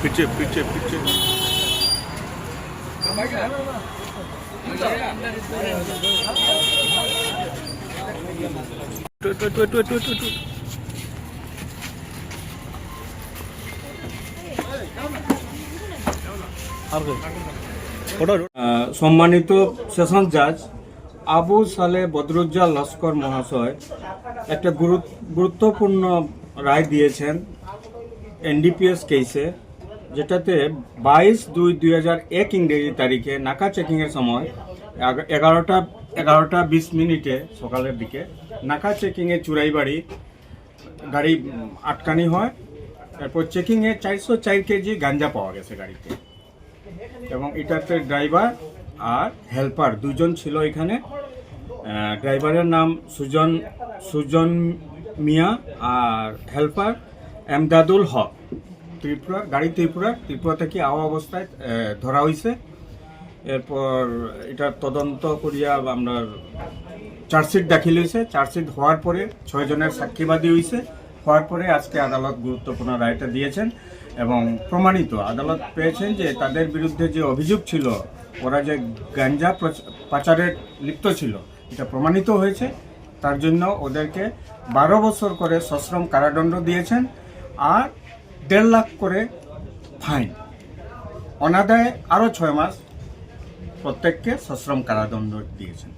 পিছিয়ে পিছিয়ে পিছিয়ে একটু একটু একটু একটু একটু একটু একটু আর কই? ওটা আহ, সম্মানিত সেশন জাজ, আবু সালে বদরুজ্জা লস্কর মহাশয় একটা গুরু- গুরুত্বপূর্ণ রায় দিয়েছেন এনডিপিএস কেসে, যেটাতে বাইশ দুই দুই হাজার এক ইংরেজি তারিখে নাকা চেকিংয়ের সময় এগারোটা এগারোটা বিশ মিনিটে সকালের দিকে নাকা চেকিংয়ে চুরাইবাড়ি গাড়ি আটকানি হয়। তারপর চেকিংয়ে চারশো চার কেজি গাঞ্জা পাওয়া গেছে গাড়িতে। এবং এটাতে ড্রাইভার আর হেল্পার দুজন ছিল এখানে। ড্রাইভারের নাম সুজন সুজন মিয়া আর হেল্পার এমদাদুল হক। ত্রিপুরা, গাড়ি ত্রিপুরা ত্রিপুরা থেকে আওয়া অবস্থায় ধরা হয়েছে এরপর এটা তদন্ত করিয়া আমরা চার্জশিট দাখিল হয়েছে চার্জশিট হওয়ার পরে ছয়জনের সাক্ষীবাদী হয়েছে হওয়ার পরে আজকে আদালত গুরুত্বপূর্ণ রায়টা দিয়েছেন এবং প্রমাণিত। আদালত পেয়েছেন যে তাদের বিরুদ্ধে যে অভিযোগ ছিল, ওরা যে গাঞ্জা পাচারের লিপ্ত ছিল, এটা প্রমাণিত হয়েছে। তার জন্য ওদেরকে বারো বছর করে সশ্রম কারাদণ্ড দিয়েছেন আর দেড় লাখ করে ফাইন। অনাদায়ে আরও ছয় মাস প্রত্যেককে সশ্রম কারাদণ্ড দিয়েছেন।